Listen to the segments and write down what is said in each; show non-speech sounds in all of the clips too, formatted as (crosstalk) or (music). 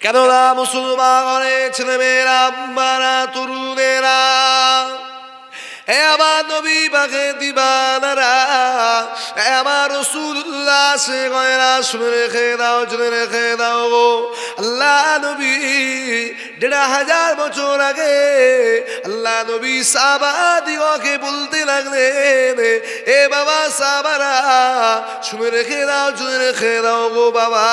কেননা মুসলমানের ছেলেমেয়েরা মারা তরুণেরা হে আমার নবী বাঘে দিবানারা হে আমার রসুল্লাহ সে গয়রা শুনে রেখে দাও শুনে রেখে দাও গো। আল্লাহ নবী দেড় হাজার বছর আগে আল্লাহ নবী সাবা দিগকে বলতে লাগলেন, এ বাবা সাবারা শুনে রেখে দাও শুনে রেখে দাও গো বাবা।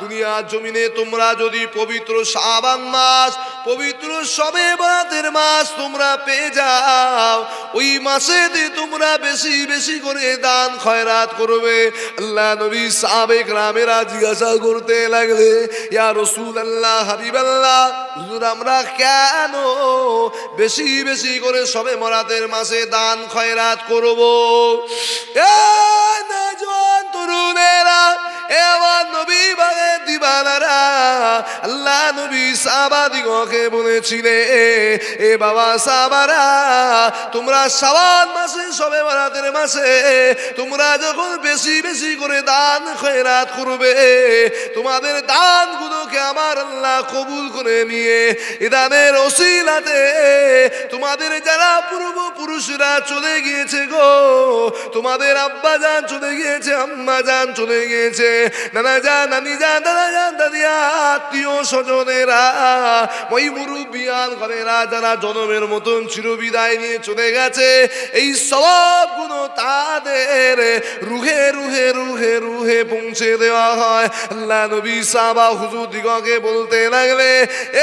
দুনিয়ার জমিনে তোমরা যদি পবিত্র সাবান মাস, পবিত্র সবে বাতের মাস তোমরা পেয়ে যাও, ওই মাসেতে তোমরা বেশি বেশি করে দান খয়রাত করবে। আল্লাহ নবী সাবেক রামেরা জিজ্ঞাসা করতে লাগলে, ইয়া রসুল আল্লাহ হাবিব আল্লাহ হুজুর আমরা কেন বেশি বেশি করে সবে মরাতের মাসে দান খয়রাত করব? এ আল্লাহ নবী সাবাদিগকে বলেছিলে, এ বাবা সাবারা তোমরা সাবান মাসে, সবে বরাতের মাসে, তোমরা যখন বেশি বেশি করে দান খয়রাত করবে, তোমাদের দানগুলোকে আমার আল্লাহ কবুল করে নিয়ে, এ দানের ওসিলাতে তোমাদের যারা পূর্বপুরুষরা চলে গিয়েছে গো, তোমাদের আব্বা যান চলে গিয়েছে আম্মা যান চলে গিয়েছে নানা যান নানি যান দাদা যান দাদিয়া আত্মীয় স্বজনেরা, ওই মুরুবিয়ান ঘরেরা যারা জনমের মতন চিরবিদায় নিয়ে চলে গেছে, এই সবগুলো তাদের রুহে রুহে রুহে রুহে পৌঁছে দেওয়া হয়। আল্লাহ নবী সাবা হুজুর দিগকে বলতে লাগলে,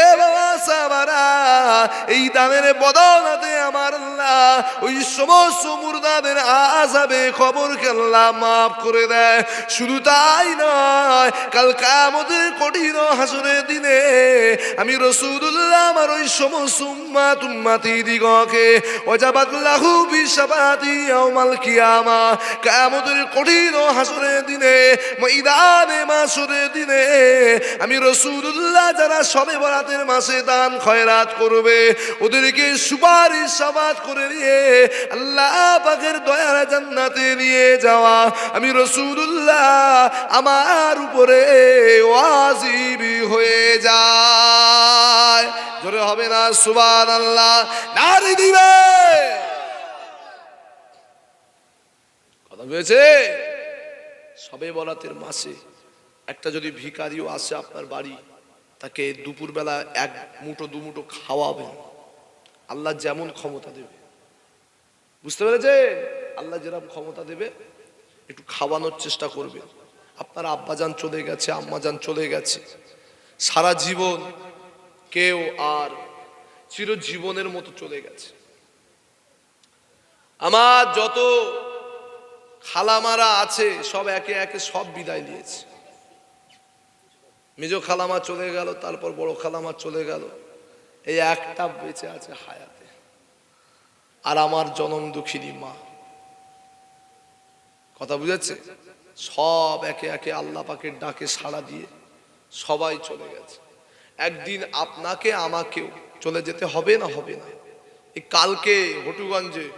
এ বাবা সাবারা এই দানের বদলাতে আমার আল্লাহ ওই সমস্ত মুর্দাদের আজাবে খবর আল্লাহ মাফ করে দেয়। শুধু তাই নয়, কাল কামতের কঠিন হাসরের দিনে আমি রসুদুল্লাহ আমার ওই সমস্ত উম্মা তুম্মাতি দিগকে ওজাবাত লাহু বিশাবাতি ইয়াউমাল কিয়ামা। কামতের কঠিন হাসরের দিনে, ময়দানে মাসরের দিনে আমি রসুদুল্লাহ যারা সবে বরাতের মাসে দান খয়রাত করবে, ওদেরকে সুপারিশ সাবাদ করে নিয়ে, আল্লাহ পাকের দয়ার জান্নাতে নিয়ে যাওয়া। আমি রসুদুল্লাহ আমার উপরে ওয়াজিবি হয়ে যায়। জোরে হবে না সুবান আল্লাহ নারী দিবে। কথা বুঝেছে সবে বরাতের মাসে একটা যদি ভিকারিও আসে আপনার বাড়ি, তাকে দুপুরবেলা এক মুঠো, দু মুঠো খাওয়াবেন। আল্লাহ যেমন ক্ষমতা দেবে। বুঝতে পেরেছে আল্লাহ যেরকম ক্ষমতা দেবে, একটু খাওয়ানোর চেষ্টা করবে। আপনার আব্বাজান চলে গেছে, আম্মাজান চলে গেছে। সারা জীবন কেউ আর চিরজীবনের মতো চলে গেছে। আমার যত খালামারা আছে, সব একে একে সব বিদায় নিয়েছে। মেজ খালামা চলে গেল, তারপর বড় খালামা চলে গেল। এই একটা বেঁচে আছে হায়াতে। আর আমার জনম দুঃখিনী মা। কথা বুঝেছে? সব একে একে আল্লাহ পাকের ডাকে সাড়া দিয়ে সবাই চলে গেছে। একদিন আপনাকে, আমাকেও চলে যেতে হবে না হবে না। এই কালকে হটুগঞ্জে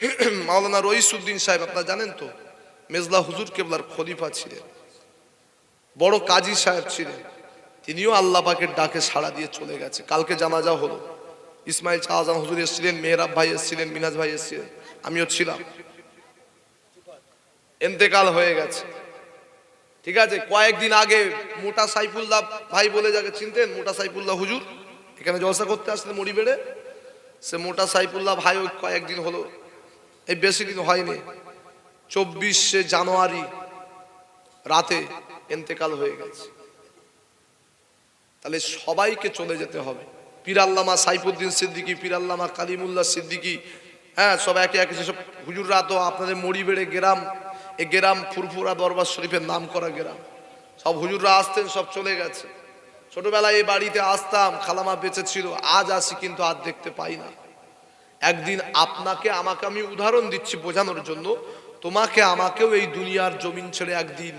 (clears throat) মাওলানা রইসুদ্দিন সাহেব, আপনারা জানেন তো, মেজলা হুজুর কেবলার খলিফা ছিলেন। বড় কাজী সাহেব ছিলেন। তিনিও আল্লাহ পাকের ডাকে সাড়া দিয়ে চলে গেছে। কালকে জানাজা হলো। ইসমাইল শাহজান হুজুর এসেছিলেন, মেহরাব ভাই এসেছিলেন, মিনাজ ভাই এসেছিলেন। আমিও ছিলাম। এন্তেকাল হয়ে গেছে। ঠিক আছে, কয়েকদিন আগে মোটা সাইফুল্লাহ ভাই বলে যাকে চিনতেন, মোটা সাইফুল্লাহ হুজুর। এখানে জলসা করতে আসলে মরি বেড়ে। সে মোটা সাইফুল্লাহ ভাই ওই কয়েকদিন হলো। এই বেশি দিন হয়নি। চব্বিশে জানুয়ারি রাতে এন্তেকাল হয়ে গেছে। তাহলে সবাইকে চলে যেতে হবে। পিরাল্লামা সাইফুদ্দিন সিদ্দিকি, পিরাল্লামা কালিমুল্লাহ সিদ্দিকি হ্যাঁ সব একে একে সব হুজুররা তো আপনাদের মরি বেড়ে, গ্রাম এ গ্রাম ফুরফুরা দরবার শরীফের নাম করা গ্রাম। সব হুজুররা আসতেন, সব চলে গেছে। ছোটবেলায় এই বাড়িতে আসতাম, খালামা বেঁচে ছিল, আজ আসি কিন্তু আর দেখতে পাই না। একদিন আপনাকে, আমাকে আমি উদাহরণ দিচ্ছি বোঝানোর জন্য, তোমাকে আমাকেও এই দুনিয়ার জমিন ছেড়ে একদিন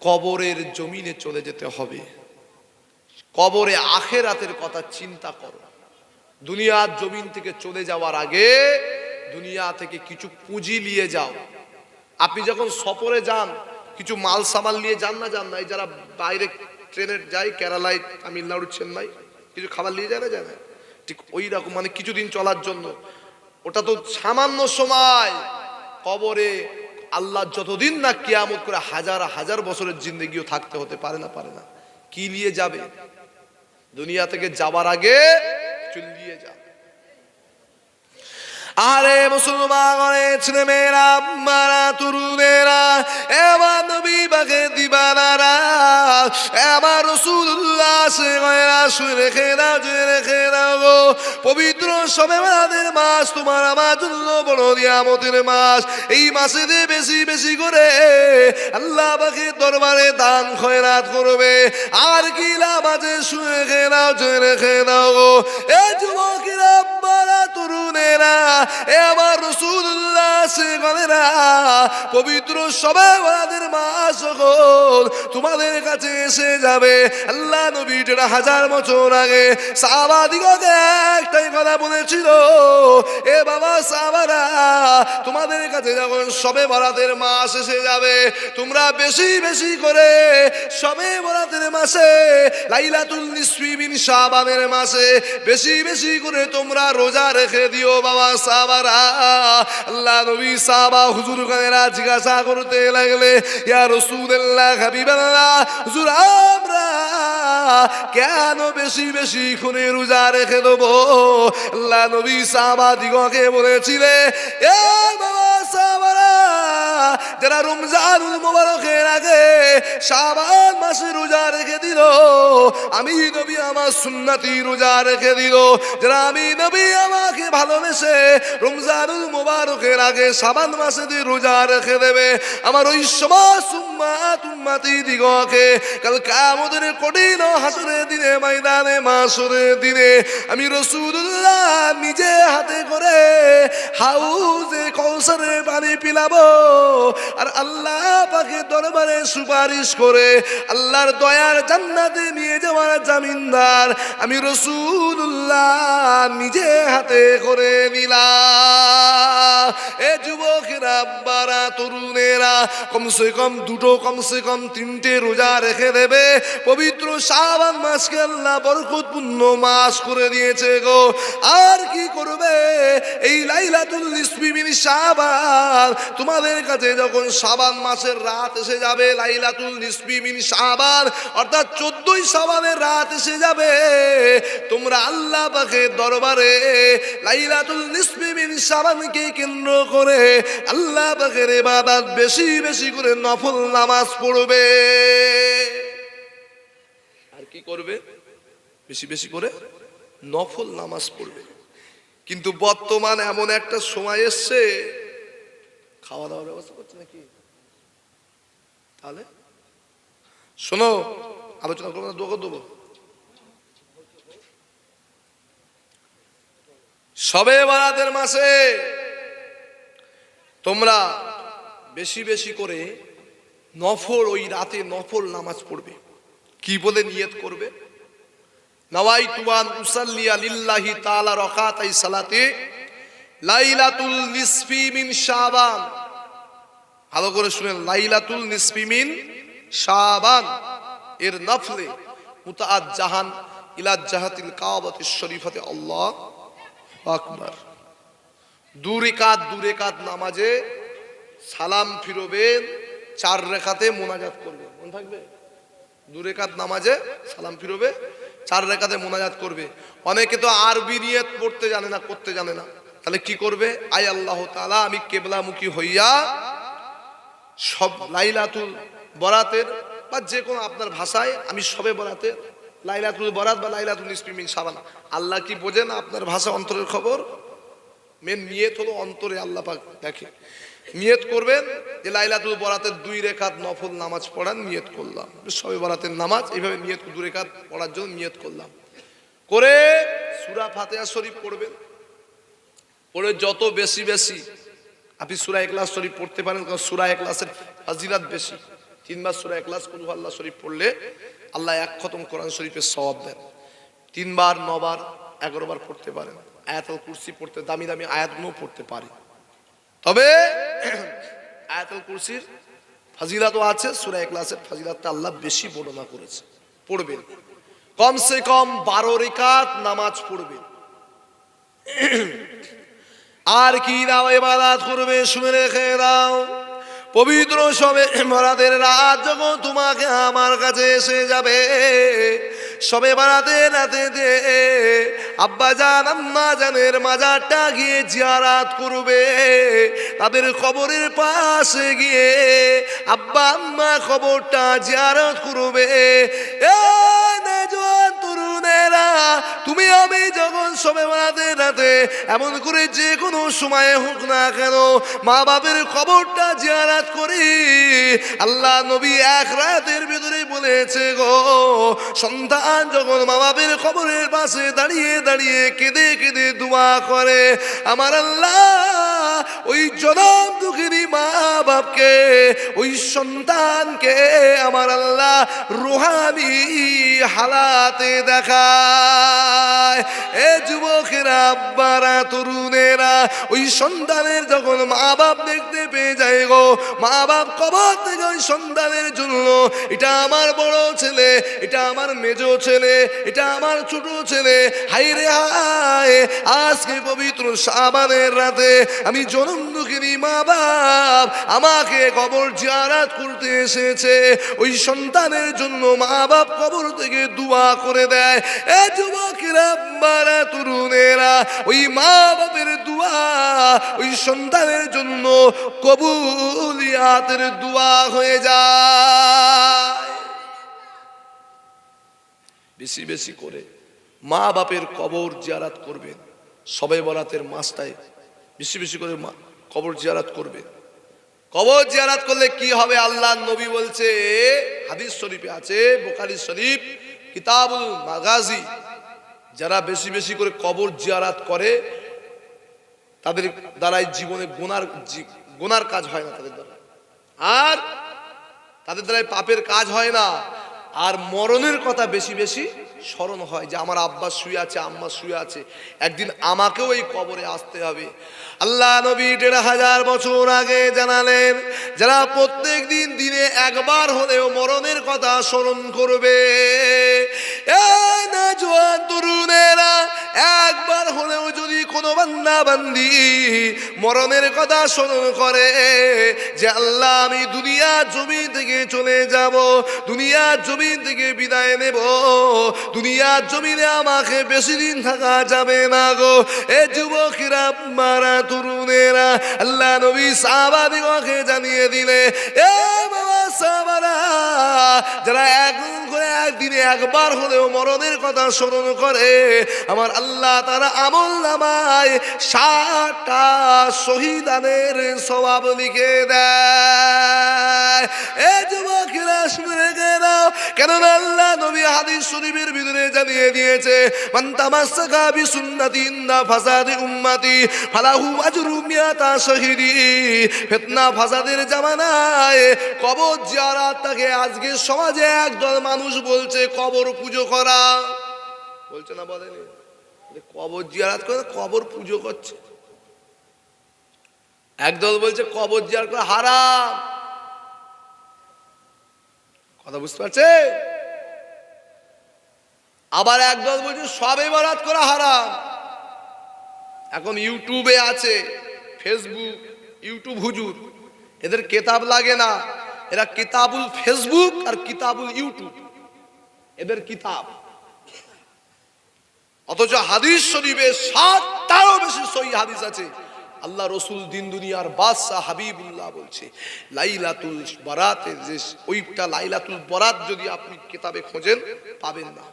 কবরের জমিনে চলে যেতে হবে। কবরে আখেরাতের কথা চিন্তা করো। দুনিয়ার জমিন থেকে চলে যাওয়ার আগে দুনিয়া থেকে কিছু পুঁজি নিয়ে যাও। আপনি যখন সফরে যান, কিছু মাল সামাল নিয়ে যান না যান না, এই যারা বাইরে ট্রেনে যাই কেরালায়, তামিলনাড়ু, চেন্নাই, কিছু খাবার নিয়ে যায় না যায় না। ঠিক ওই রকম মানে কিছুদিন চলার জন্য। ওটা তো সামান্য সময়। কবরে আল্লাহ যতদিন না কেয়ামত করে হাজার হাজার বছরের জিন্দগিও থাকতে হতে পারে না পারে না। কি নিয়ে যাবে? দুনিয়া থেকে যাবার আগে চলিয়ে যাবে আরে মুসলমান ছেলে মেয়েরা মারা তরুণেরা, এবার নবী বাগে দিবানারা, এবার রসুল্লাহ সে রেখে দাও জুয়ে রেখে দাও গো। পবিত্র সবে মাদের মাস, তোমার আমার জন্য বড় নিয়ামতের মাস। এই মাসে যে বেশি বেশি করে আল্লাহ বাকে দরবারে দান খয়রাত করবে। আর কি লাভ আছে? শুয়ে রেখে দাও জুয়ে রেখে দাও গো। এ যুবকেরা মারা পবিত্র সবে মাস তোমাদের কাছে এসে যাবে। আল্লাহ নবী যেটা হাজার বছর আগে সাহাবাদিগকে একটাই কথা বলেছিল, এ বাবা সাহাবারা, তোমাদের কাছে যখন সবে বরাতের মাস এসে যাবে, তোমরা বেশি বেশি করে সবে বরাতের মাসে, লাইলাতুল নিসফি বিন শাবানের মাসে বেশি বেশি করে তোমরা রোজা রেখে দিও বাবা, সাহাবারা, আল্লাহ নবী সাহাবা হুজুর খানেরা জিজ্ঞাসা করতে লাগলে, ইয়া হাবিবাল্লাহ, হুজুর, আমরা কেন বেশি বেশি খুনে রোজা রেখে দেবো? আল্লাহ নবী সাহাবা দিগকে বলেছিলে এ বাবা যারা রমজানুল মোবারকের আগে শাবান মাসে রোজা রেখে দিল। আমি নবী, আমার সুন্নাতি রোজা রেখে দিল। যারা আমি নবী, আমাকে ভালোবেসে রমজানুল মোবারকের আগে শাবান মাসে দিয়ে রোজা রেখে দেবে। আমার ওই সমাজ উম্মা তুম্মাতি দিগকে কাল কামদের কঠিন হাসরে দিনে, ময়দানে মাসরে দিনে আমি রসুল্লাহ নিজে হাতে করে হাউজে কৌসরে পানি পিলাবো। আর আল্লাহ পাকে দরবারে সুপারিশ করে আল্লাহর দয়ার জান্নাতে নিয়ে যাওয়ার জামিনদার আমি রসুল্লাহ নিজে হাতে করে নিলাম। এ যুবকেরা তরুণেরা, কমসে কম দুটো, কমসে কম তিনটে রোজা রেখে দেবে। পবিত্র শাবান মাসকে আল্লাহ বরকতপূর্ণ মাস করে দিয়েছে গো। আর কি করবে? এই লাইলাতুল নিসফি মিন শাবান তোমাদের কাছে যখন শাবান মাসের রাত এসে যাবে, লাইলাতুল নিসফি সাবান অর্থাৎ চোদ্দই সাবানের রাত এসে যাবে, তোমরা আল্লাহ পাকের দরবারে লাইলাতুল নিসফি সাবানকে কেন্দ্র করে আল্লাহ পাকের ইবাদত বেশি বেশি করে নফল নামাজ পড়বে। আর কি করবে? বেশি বেশি করে নফল নামাজ পড়বে। কিন্তু বর্তমান এমন একটা সময় এসছে খাওয়া দাওয়ার ব্যবস্থা করছে নাকি? তাহলে? শোনো, আলোচনা করব দোকান দেবো সবে বারাতের মাসে তোমরা বেশি বেশি করে নফল, ওই রাতে নফল নামাজ পড়বে। কি বলে নিয়ত করবে? নওয়াই তুয়ান উসাল্লিয়া লিল্লাহি তাআলা রাকাতাই সালাতে লাইলাতুল নিসফি মিন শাবান। ভালো করে শুনেন, লাইলাতুল নিসফি মিন শাবান। এর নফলে মুতাআদ জাহান ইলা জাহাতিল কাবাতিশ শরীফাতে আল্লাহ আকবার। দুরেকাত দুরেকাত নামাজে সালাম ফিরবেন, চার রেখাতে মোনাজাত করবে। মন থাকবে? দুরেকাত নামাজে সালাম ফিরবে, চার রেখাতে মোনাজাত করবে। অনেকে তো আরবি নিয়ে পড়তে জানে না, করতে জানে না। তাহলে কি করবে? আয় আল্লাহ তাআলা, আমি কেবলামুখী হইয়া সব লাইলাতুল বরাতের বা যে কোনো আপনার ভাষায় আমি সবে বরাতের লাইলাতুল বরাত বা লাইলাতুল নিসপিমিন সাবানা। আল্লাহ কি বোঝেন? আপনার ভাষা অন্তরের খবর? মেন নিয়ত হলো অন্তরে আল্লাহ পাক দেখে। নিয়ত করবেন যে লাইলাতুল বরাতের দুই রেখাত নফল নামাজ পড়ার নিয়ত করলাম। সবে বরাতের নামাজ, এইভাবে নিয়ত দু রেখাত পড়ার জন্য নিয়ত করলাম। করে সুরা ফাতেহা শরীফ পড়বেন। পড়ে যত বেশি বেশি। আপনি সুরা একলাস শরীফ পড়তে পারেন, কারণ সুরা একলাসের ফাজিলাত বেশি। তিনবার সুরা একলাস কুলু আল্লাহ শরীফ পড়লে আল্লাহ এক খতম কোরআন শরীফের সওয়াব দেন। তিনবার, নবার এগারো বার পড়তে পারেন। আয়াতুল কুরসি পড়তে, দামি দামি আয়াতগুলো পড়তে পারে। তবে (clears throat) আয়াতুল কুরসির ফাজিলাতও আছে, সুরা একলাসের ফাজিলাতটা আল্লাহ বেশি বর্ণনা করেছে। পড়বেন। কমসে কম বারো রেখাত নামাজ পড়বেন। (clears throat) আর কি দাও এবাদাত করবে, শুনে রেখে দাও। পবিত্র সবে বরাতের রাত যখন তোমাকে আমার কাছে এসে যাবে, সবে বারাতে রাতে দে আব্বা জান, আম্মা জানের মাজারটা গিয়ে জিয়ারাত করবে। তাদের কবরের পাশে গিয়ে আব্বা, আম্মা খবরটা জিয়ারাত করবে। এ তরুণেরা তুমি আমি যখন সবে বানাতে রাতে এমন করে যে কোনো সময়ে হোক না কেন মা বাপের খবরটা জিয়ারাত করি, আল্লাহ নবী এক রাতের ভিতরে বলেছে গো, সন্তান যখন মা বাপের খবরের পাশে দাঁড়িয়ে দাঁড়িয়ে কেঁদে কেঁদে দোয়া করে, আমার আল্লাহ ওই জনম দুঃখিনী মা বাপকে, ওই সন্তানকে আমার আল্লাহ রুহানি হালাতে দেখায়। এ যুবকেরা, আব্বারা, তরুণেরা, ওই সন্তানের যখন মা বাপ দেখতে পেয়ে যায় গো, মা বাপ কবর থেকে ওই সন্তানের জন্য, এটা আমার বড় ছেলে, এটা আমার মেজ ছেলে, এটা আমার ছোট ছেলে হাই রে হায়, আজকে পবিত্র সাবানের রাতে আমি জনম দুঃখিনী মা বাপ আমাকে কবর জিয়ারাত করতে এসেছে। ওই সন্তানের জন্য মা বাপ কবর থেকে দোয়া করে দেয়। এ যুবকেরা মারা তরুণেরা, ওই মা বাপের দোয়া, ওই সন্তানের জন্য কবুলিয়াতের দোয়া হয়ে যায়। বেশি বেশি করে মা বাপের কবর জিয়ারাত করবেন। সবাই বরাতের মাসটায় বেশি বেশি করে কবর জিয়ারাত করবে। কবর জিয়ারাত করলে কি হবে আল্লাহ নবী বলছে? হাদিস শরীফে আছে, বোখারি শরীফ, কিতাবুল মাগাজি। যারা বেশি বেশি করে কবর জিয়ারাত করে, তাদের দ্বারাই জীবনে গোনার গোনার কাজ হয় না তাদের দ্বারা আর তাদের দ্বারাই পাপের কাজ হয় না। আর মরণের কথা বেশি বেশি স্মরণ হয় যে আমার আব্বা শুয়ে আছে, আম্মা শুয়ে আছে। একদিন আমাকেও এই কবরে আসতে হবে। আল্লাহ নবী দেড় হাজার বছর আগে জানালেন, যারা প্রত্যেক দিন দিনে একবার হলেও মরণের কথা স্মরণ করবে তরুণেরা একবার হলেও যদি কোনো বান্দা বান্দি মরণের কথা স্মরণ করে যে আল্লাহ, আমি দুনিয়া জমি থেকে চলে যাব দুনিয়া জমি থেকে বিদায় নেব দুনিয়া জমিনে আমাকে বেশি দিন থাকা যাবে না গো। এ যুবকেরা, মারা তরুণেরা, আল্লাহ নবী সাহাবাদিগকে জানিয়ে দিলে, এ বাবা সাহাবারা, যারা একদিন করে একদিনে একবার হলেও মরণের কথা স্মরণ করে, আমার আল্লাহ তারা আমল নামায় ষাটটা শহীদানের স্বভাব লিখে দেয়। এ যুবকেরা শুনে কেননা আল্লাহ নবী হাদিস শরীফের ভিতরে জানিয়ে দিয়েছে ফাসাদি ফালাহু আজরু মিয়াতা ফাসাদের জামানায় কবর জিয়ারাত তাকে আজকে সমাজে একদল মানুষ বলছে, কবর পুজো করা। বলছে না, বলেনি? কবর জিয়ারাত করে কবর পুজো করছে। একদল বলছে, কবর জিয়ার করে হারাম। কথা বুঝতে পারছে? আবার একদল বলছে, সবে বরাত করা হারাম। এখন ইউটিউবে আছে, ফেসবুক, ইউটিউব হুজুর। এদের কেতাব লাগে না। এরা কিতাবুল ফেসবুক আর কিতাবুল ইউটিউব। এদের কিতাব। অথচ হাদিস শরীফে সাতটারও বেশি সহি হাদিস আছে। আল্লাহ রসুল দিন দুনিয়ার বাদশাহ হাবিবুল্লাহ বলছে, লাইলাতুল বরাতের যে ওইটা লাইলাতুল বরাত যদি আপনি কিতাবে খোঁজেন, পাবেন না।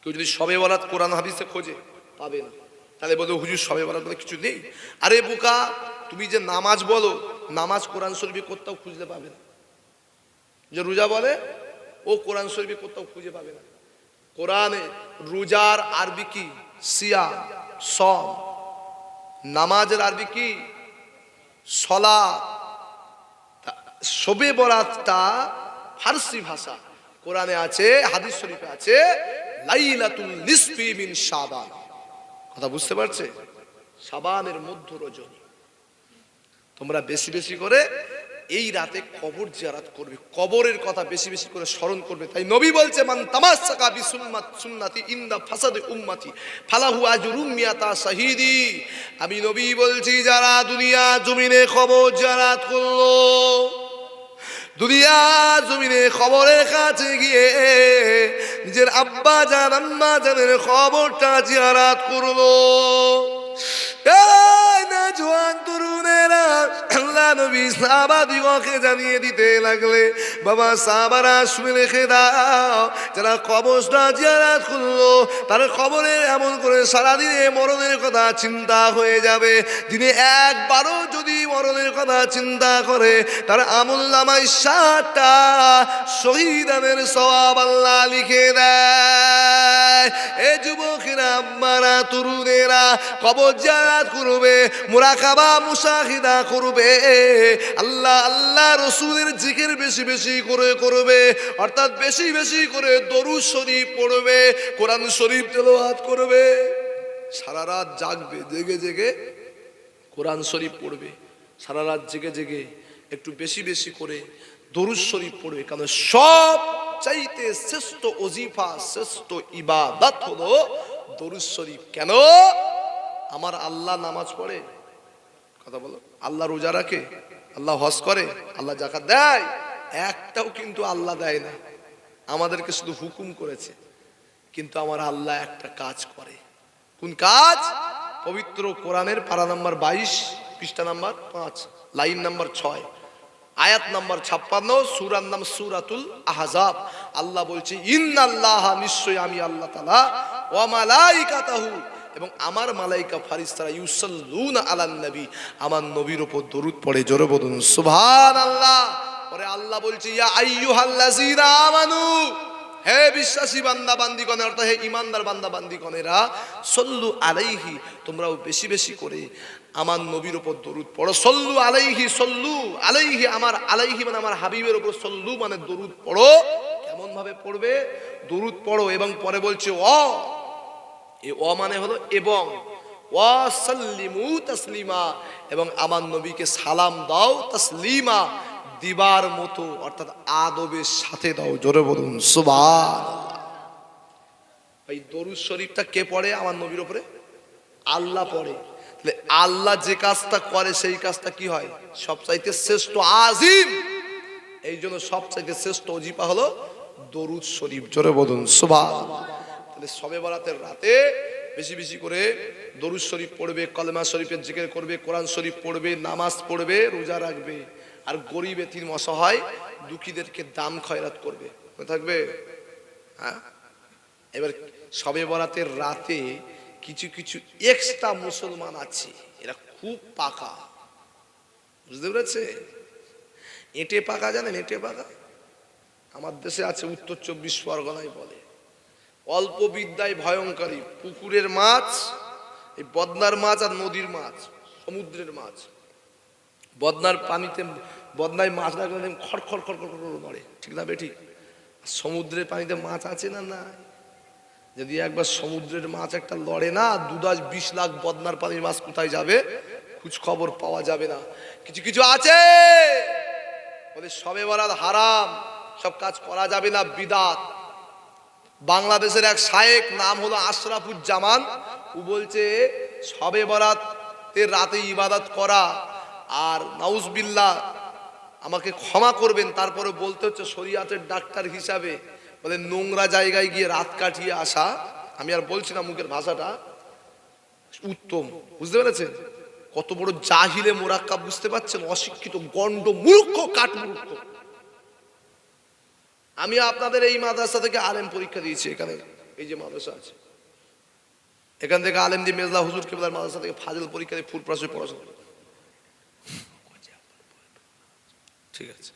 কেউ যদি সবে বরাত কোরআন হাদিসে খোঁজে, পাবে না। তাহলে বলো হুজুর, সবে বরাত বলে কিছু নেই? আরে বোকা, তুমি যে নামাজ বলো, নামাজ কোরআন শরীফে কোথাও খুঁজলে পাবে না। যে রোজা বলে, ও কোরআন শরীফে কোথাও খুঁজে পাবে না। কোরআনে রোজার আরবি কি? সিয়া সম। নামাজের আরবি কি? সলা শবে বরাতটা ফার্সি ভাষা। কোরআনে আছে, হাদিস শরীফে আছে, লাইলাতুল নিসফি মিন শাবান। কথা বুঝতে পারছে? শাবানের মধ্য রজনী। তোমরা বেশি বেশি করে এই রাতে কবর জিয়ারাত করবে, কবরের কথা বেশি বেশি করে স্মরণ করবে। তাই নবী বলছে, মান তামাসসাকা বি সুন্নাত সুন্নাতি ইনদা ফাসাদ উম্মতি, ফালাহু আজরুম মিয়াতা শাহিদি। আমি নবী বলছি, যারা দুনিয়া জমিনে কবর জিয়ারাত করল, দুনিয়া জমিনে খবরের কাছে গিয়ে নিজের আব্বা জান, আম্মা জানের খবরটা জিয়ারাত করল। জোয়ান তরুণেরা আল্লাহ নবী সাহাবাদিগকে জানিয়ে দিতে লাগলে, বাবা শুনে রেখে দাও, যারা জিয়ারাত করল, তার এমন করে সারাদিনে মরণের কথা চিন্তা হয়ে যাবে। দিনে একবারও যদি মরণের কথা চিন্তা করে, তার শহীদানের সবাব আল্লাহ লিখে দেয়। এ যুবকেরা আম্মারা তরুণেরা কবর জারাত করবে, মুরাকাবা, মুসাহিদা করবে, আল্লাহ আল্লাহ রসুলের জিকির বেশি বেশি করে করবে, অর্থাৎ বেশি বেশি করে দরুদ শরীফ পড়বে, কোরআন শরীফ তেলাওয়াত করবে, সারা রাত জাগবে, জেগে জেগে কোরআন শরীফ পড়বে, সারা রাত জেগে জেগে একটু বেশি বেশি করে দরুদ শরীফ পড়বে, কারণ সব চাইতে শ্রেষ্ঠ অজিফা শ্রেষ্ঠ ইবাদত হলো দরুদ শরীফ। কেন? আমার আল্লাহ নামাজ পড়ে। কথা বলো। আল্লাহ রোজা রাখে, আল্লাহ হজ করে, আল্লাহ জাকাত দেয়, একটাও কিন্তু আল্লাহ দেয় না। আমাদেরকে শুধু হুকুম করেছে, কিন্তু আমার আল্লাহ একটা কাজ করে। কোন কাজ? পবিত্র কোরআনের পারা নাম্বার বাইশ, পৃষ্ঠা নাম্বার পাঁচ, লাইন নাম্বার ছয়, আয়াত নাম্বার ছাপ্পান্ন, সুরার নাম সুরাতুল আহজাব। আল্লাহ বলছে, ইন্নাল্লাহ নিশ্চয় আমি আল্লাহ তালা ওয়া মালাইকাতাহু এবং আমার মালাইকা ফারিস্তারা ইউসাল্লুনা আলান নবী, আমার নবীর ওপর দরুদ পড়ে, জোরে বলুন, সুবহানাল্লাহ। পরে আল্লাহ বলছে, ইয়া আইয়ুহাল্লাযীনা আমানু। হে বিশ্বাসী বান্দা, বান্দিগণের, অর্থাৎ হে ইমানদার বান্দা, বান্দিগণেরা, সল্লু আলাইহি, তোমরাও বেশি বেশি করে আমার নবীর ওপর দরুদ পড়ো। সল্লু আলাইহি সল্লু আলাইহি, আমার আলাইহি মানে আমার হাবিবের ওপর সল্লু মানে দরুদ পড়ো। কেমন ভাবে পড়বে? দরুদ পড়ো এবং পরে বলছে অ এ অ মানে হলো এবং। ওয়াসাল্লিমু তাসলিমা, এবং আমার নবীকে সালাম দাও তাসলিমা, দিবার মতো, অর্থাৎ আদবের সাথে দাও, জোরে বলুন সুবহান এই দরুদ শরীফটা কে পড়ে আমার নবীর উপরে আল্লাহ পড়ে। তাহলে আল্লাহ যে কাজটা করে, সেই কাজটা কি হয়? সবচাইতে শ্রেষ্ঠ আজিম। এই জন্য সবচাইতে শ্রেষ্ঠ অজিপা হলো দরুদ শরীফ, জোরে বলুন তাহলে সবে বরাতের রাতে বেশি বেশি করে দরুদ শরীফ পড়বে, কলেমা শরীফের জিকের করবে, কোরআন শরীফ পড়বে, নামাজ পড়বে, রোজা রাখবে। আর গরিব এতিম অসহায় দুঃখীদেরকে দাম খয়রাত করবে। থাকবে? হ্যাঁ? এবার সবে বরাতের রাতে কিছু কিছু এক্সট্রা মুসলমান আছে, এরা খুব পাকা। বুঝতে পেরেছে? এঁটে পাকা জানেন, এঁটে পাকা? আমার দেশে আছে উত্তর চব্বিশ পরগনায় বলে। অল্প বিদ্যায় ভয়ঙ্করী। পুকুরের মাছ, এই বদনার মাছ আর নদীর মাছ, সমুদ্রের মাছ। বদনার পানিতে, বদনায় মাছ রাখলে খড় খড় খড় খড় খড় নড়ে ঠিক না বেঠিক সমুদ্রের পানিতে মাছ আছে না না যদি একবার সমুদ্রের মাছ একটা লড়ে না দুদাস বিশ লাখ বদনার পানির মাছ কোথায় যাবে? খোঁজ খবর পাওয়া যাবে না। কিছু কিছু আছে? বলে সবে বরাত হারাম, সব কাজ করা যাবে না, বিদাত। বাংলাদেশের এক শায়েক, নাম হলো আশরাফুজ্জামান। ও বলছে, সবে বরাতের রাতে ইবাদত করা আর নাউজবিল্লা আমাকে ক্ষমা করবেন। তারপরে বলতে হচ্ছে, শরিয়াতের ডাক্তার হিসাবে বলে নোংরা জায়গায় গিয়ে রাত কাটিয়ে আসা। আমি আর বলছি না মুখের ভাষাটা, উত্তম। বুঝতে পেরেছেন? কত বড় জাহিলে মোরাক্কা বুঝতে পারছেন? অশিক্ষিত, গন্ড, মূর্খ কাঠ মূর্খ আমি আপনাদের এই মাদ্রাসা থেকে আলেম পরীক্ষা দিয়েছি এখানে। এই যে মাদ্রাসা আছে। এখান থেকে আলেম দিয়ে মেজলা হুজুর কেবলার মাদ্রাসা থেকে ফাজিল পরীক্ষা দিয়ে ফুল প্রাসে পড়াশোনা। ঠিক আছে।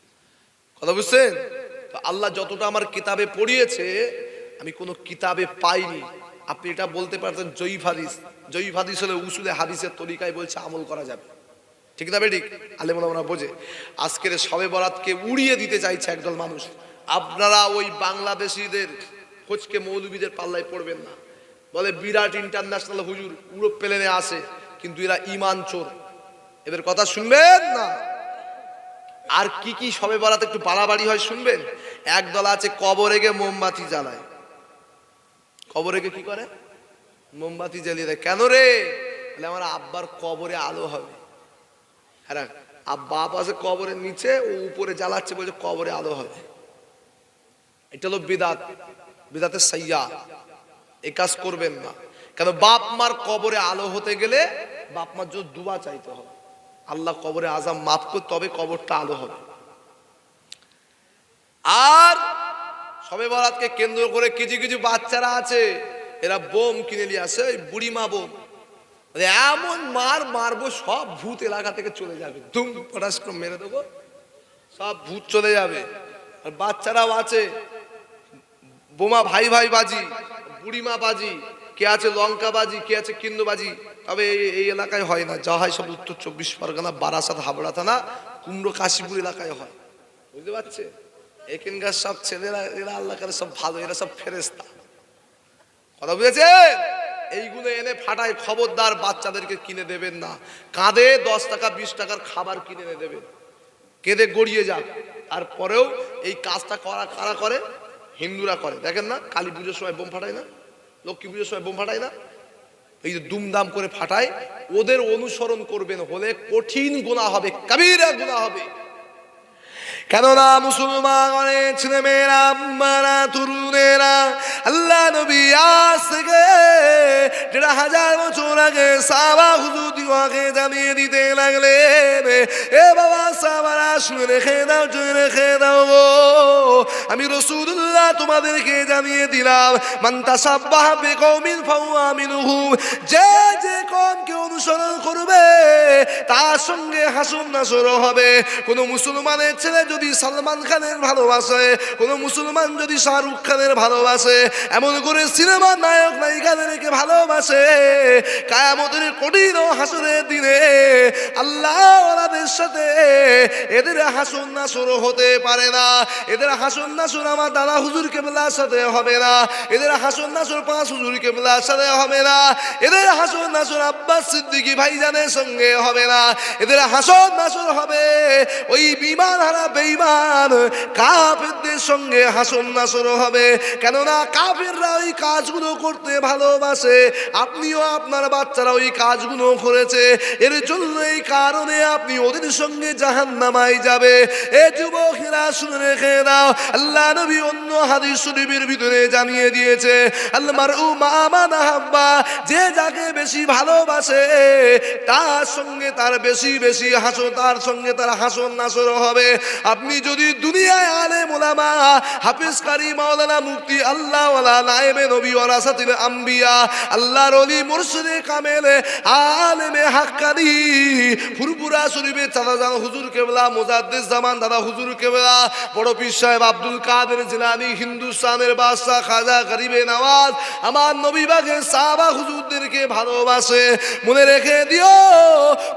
কথা বুঝছেন? আল্লাহ যতটা আমার কিতাবে পড়িয়েছে, আমি কোনো কিতাবে পাইনি। আপনি এটা বলতে পারতেন জয়ীফ হাদিস। জয়ীফ হাদিস হলে উসুলে হাদিসের তরিকায় বলছে আমল করা যাবে। ঠিক না বেঠিক? আলেমরা বোঝে। আজকের সবে বরাতকে উড়িয়ে দিতে চাইছে একদল মানুষ। আপনারা ওই বাংলাদেশিদের, খোঁজকে মৌলবীদের পাল্লায় পড়বেন না। বলে বিরাট ইন্টারন্যাশনাল হুজুর ইউরোপ প্লেনে আসে কিন্তু এরা ইমান চোর। এদের কথা শুনবেন না? আর কি কি সবে বরাত একটু বাড়াবাড়ি হয় শুনবেন? একদল আছে কবরে গিয়ে মোমবাতি জ্বালায়। কবরে গিয়ে কি করে? মোমবাতি জ্বালিয়ে দেয়। কেন রে? বলে আমার আব্বার কবরে আলো হবে। হ্যাঁ আর বাপ আছে কবরের নিচে, ও উপরে জ্বালাচ্ছে বলছে কবরে আলো হবে। এটা হলো বিদাত। বিদাতের সাইয়া। এ কাজ করবেন না। কেন বাপ মার কবরে আলো হতে গেলে বাপ মার জন্য দুবা চাইতে হবে। আল্লাহ কবরে আজাম মাফ করে তবে কবরটা আলো হবে। আর সবে বরাতকে কেন্দ্র করে কিছু কিছু বাচ্চারা আছে এরা বোম কিনে নিয়ে আসে ওই বুড়ি মা বোম। বলে, এমন মার মারবো সব ভূত এলাকা থেকে চলে যাবে। দুম পটাশ মেরে দেবো। সব ভূত চলে যাবে। আর বাচ্চারাও আছে বোমা ভাই ভাই বাজি, বুড়িমা বাজি, কে আছে লঙ্কা বাজি, কে আছে কিন্নু বাজি, তবে এই- এলাকায় হয় না। যা হয় সব উত্তর চব্বিশ পরগনা, বারাসাত, হাবড়া থানা, কুমড়ো কাশীপুর এলাকায় হয়। বুঝতে পারছে? এখানকার সব ছেলেরা, এরা আল্লাহ করে সব ভালো, এরা সব ফেরেস্তা কথা বুঝেছে এইগুলো এনে ফাটায় খবরদার, বাচ্চাদেরকে কিনে দেবেন না। কাঁধে দশ টাকা, বিশ টাকার খাবার কিনে এনে দেবেন। কেঁদে গড়িয়ে যাক। তারপরেও এই কাজটা করা, কারা করে? হিন্দুরা করে। দেখেন না, কালী পুজোর সময় বোম ফাটায় না, লক্ষ্মী পুজোর সময় বোম ফাটায় না? এই যে দুমদাম করে ফাটায়, ওদের অনুসরণ করবেন হলে কঠিন গোনা হবে, কাবিরা গোনা হবে। কেননা মুসলমান অনেক ছেলে মেয়েরা আম্মারা, তরুণেরা, আল্লাহ নবী থেকে দেড় হাজার বছর আগে সাবা হুজুর দিওয়াকে জানিয়ে দিতে লাগলে এ বাবা সাবারা শুনে রেখে দাও শুনে রেখে দাও গো। আমি রসুল্লাহ তোমাদেরকে জানিয়ে দিলাম মান্তা সাব্বাহ বেকৌমিন ফাউয়া মিনহুম যে যে কমকে অনুসরণ করবে, তার সঙ্গে হাসুন নাসর হবে। কোনো মুসলমানের ছেলে যদি সালমান খানের ভালোবাসে, কোন মুসলমান যদি শাহরুখ খানের ভালোবাসে, এমন করে সিনেমার নায়ক নায়িকাদেরকে ভালোবাসে, কায়ামতের কঠিন হাসুরের দিনে আল্লাহ ওনাদের সাথে এদের হাসুন নাসর হতে পারে না। এদের হাসুন নাসর আমার দাদা হুজুর কেবলার সাথে হবে না। এদের হাসুন নাসর পাঁচ হুজুর কেবলার সাথে হবে না। এদের হাসুন নাসর আব্বাস সিদ্দিকি ভাইজানের সঙ্গে হবে না। এদের হাসন নাসুর হবে ওই বিমান হারা বেইমান কাফেরদের সঙ্গে হাসন নাসর হবে। কেননা কাফেররা ওই কাজগুলো করতে ভালোবাসে। আপনিও আপনার বাচ্চারা ওই কাজগুলো করেছে। এর জন্য এই কারণে আপনি ওদের সঙ্গে জাহান নামাই যাবে। এ যুবকেরা শুনে রেখে দাও, আল্লাহ নবী অন্য হাদিস শরীফের ভিতরে জানিয়ে দিয়েছে আল্লাহ মারউ মামানা হাব্বা যে যাকে বেশি ভালোবাসে, তার সঙ্গে তার বেশি বেশি হাসো, তার সঙ্গে তার হাসন নাসর হবে। আপনি যদি দুনিয়ায় আলে মোলামা হাফিজ কারি মাওলানা মুক্তি আল্লাহ নায়েবে নবী ওয়ারাসাতিল আম্বিয়া, আল্লাহর ওলি মুর্শিদে কামেলে আলেমে হাক্কানি ফুরপুরা শরীফে চাচা জান হুজুর কেবলা, মুজাদ্দিস জামান দাদা হুজুর কেবলা, বড় পীর সাহেব আব্দুল কাদের জিলানি, হিন্দুস্তানের বাদশাহ খাজা গরিবে নওয়াজ, আমার নবী বাগে সাহাবা হুজুরদেরকে ভালোবাসে। মনে রেখে দিও,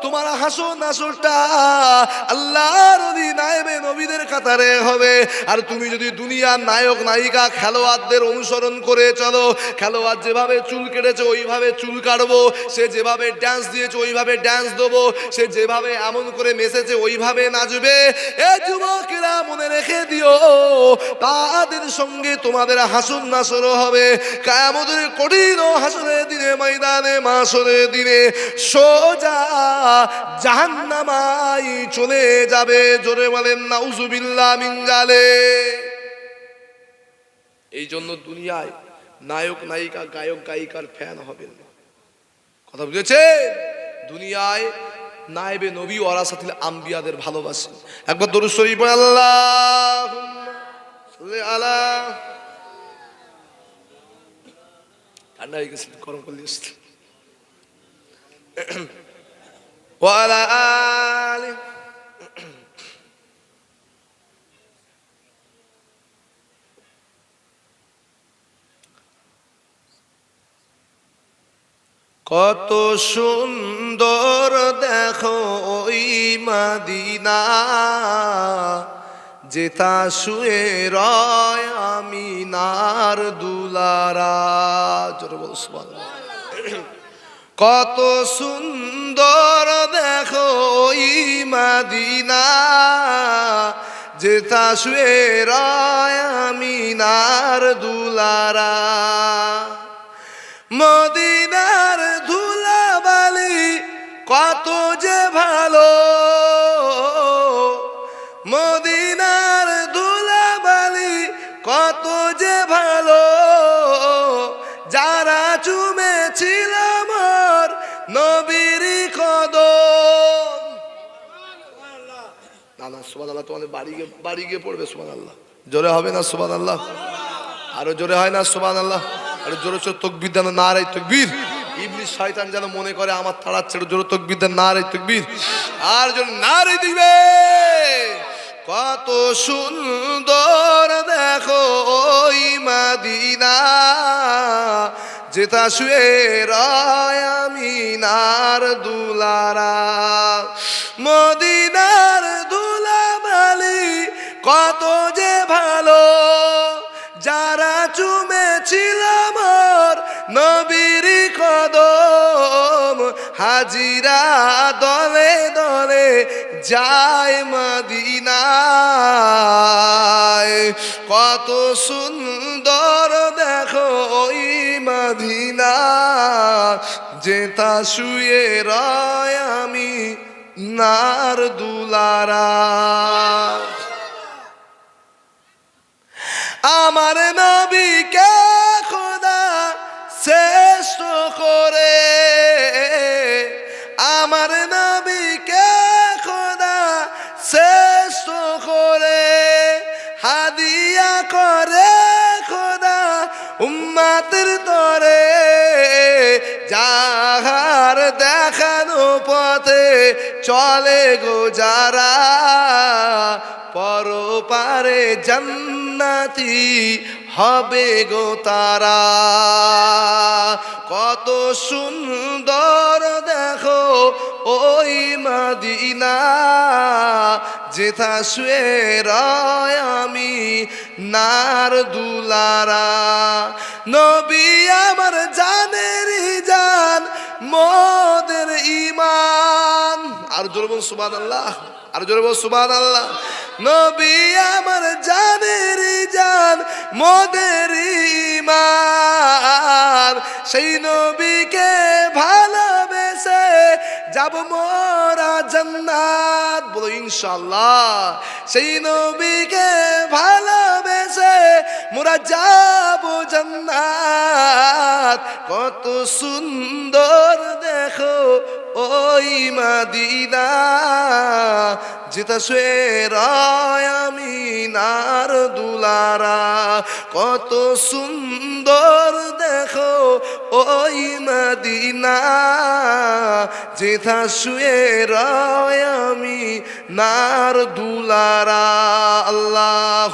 তোমার হাসো নাসরটা আল্লাহর নবী নায়েবে নবীদের কাতারে হবে। আর তুমি যদি দুনিয়ার নায়ক, নায়িকা, খেলোয়াড়দের অনুসরণ করে চলো, খেলোয়াড় যেভাবে চুল কেটেছে ওইভাবে চুল কাটবো, সে যেভাবে ড্যান্স দিয়েছে ওইভাবে ড্যান্স দেবো, সে যেভাবে এমন করে মেসেছে ওইভাবে নাচবে। এ যুবকেরা মনে রেখে দিও, তাদের সঙ্গে তোমাদের হাসুন নাসর হবে। কায়ামতের কঠিন হাসনের দিনে, ময়দানে, মাসরের দিনে সোজা জাহান্নামাই চলে যাবে। জোরে বলেন এই জন্য দুনিয়ায় নায়ক, নায়িকা, গায়ক, গায়িকার ফ্যান হবেন না। কথা বুঝেছে দুনিয়ায় নায়েবে নবী ওয়ারাসাতিল আম্বিয়াদের ভালোবাসেন। একবার দরুদ শরীফ আল্লাহ আলা ঠান্ডা হয়ে গেছে, গরম করলে এসছে ওয়ালা আলি কত সুন্দর দেখো ওই মাদিনা যেতা শুয়ে রয় আমি নার দুলারা কত সুন্দর দেখো ওই মাদিনা যেতা শুয়ে রয় আমিনার দুলারা। মদিনার সুবাদ আল্লাহ তোমাদের বাড়ি গিয়ে বাড়ি গিয়ে পড়বে সুবাদ আল্লাহ জোরে হবে না সুবাদ আল্লাহ আরও জোরে হয় না সুবাদ আল্লাহ আরও জোরে জোরে তকবির না রে তকবীর। ইবলিশ শয়তান যেন মনে করে আমার তাড়াচ্ছে জোরে তকবির না রে তকবীর। আর জোরে, না রে দিবে। কত সুন্দর দেখো ওই মাদিনা যেটা শুয়ে রয় আমিনার দুলারা। মদিনার কত যে ভালো, যারা চুমেছিল মোর নবীর কদম, হাজিরা দলে দলে যায় মদিনায়। কত সুন্দর দেখো ওই মদিনা যেতা শুয়ে রয় আমি নার দুলারা। আমার নবীকে খোদা শ্রেষ্ঠ করে। আমার নবীকে খোদা শ্রেষ্ঠ করে। হাদিয়া করে খোদা উম্মাতের তরে। যাহার দেখানো পথে চলে গো যারা, পরপারে জান্নাতি হবে গো তারা। কত সুন্দর দেখো ওই মাদিনা, যেথা শুয়ে রয় আমি নার দুলারা। নবী আমার জানেরই জান মোদের ইমান আর জোরে বল সুবাদ আল্লাহ আর জোরে বল সুবাদ আল্লাহ নবী আমার জানের জান, মোদের ইমান সেই নবীকে ভালোবেসে যাব মোরা জান্নাত। বলো ইনশাল্লাহ সেই নবীকে ভালোবেসে মোরা যাব জান্নাত, কত সুন্দর দেখো ওই মাদিনা। যেটা রয় আমি নার দুলারা, কত সুন্দর দেখো ওই মদিনা। যেথা শুয়ে আমি নার দুলারা আল্লাহ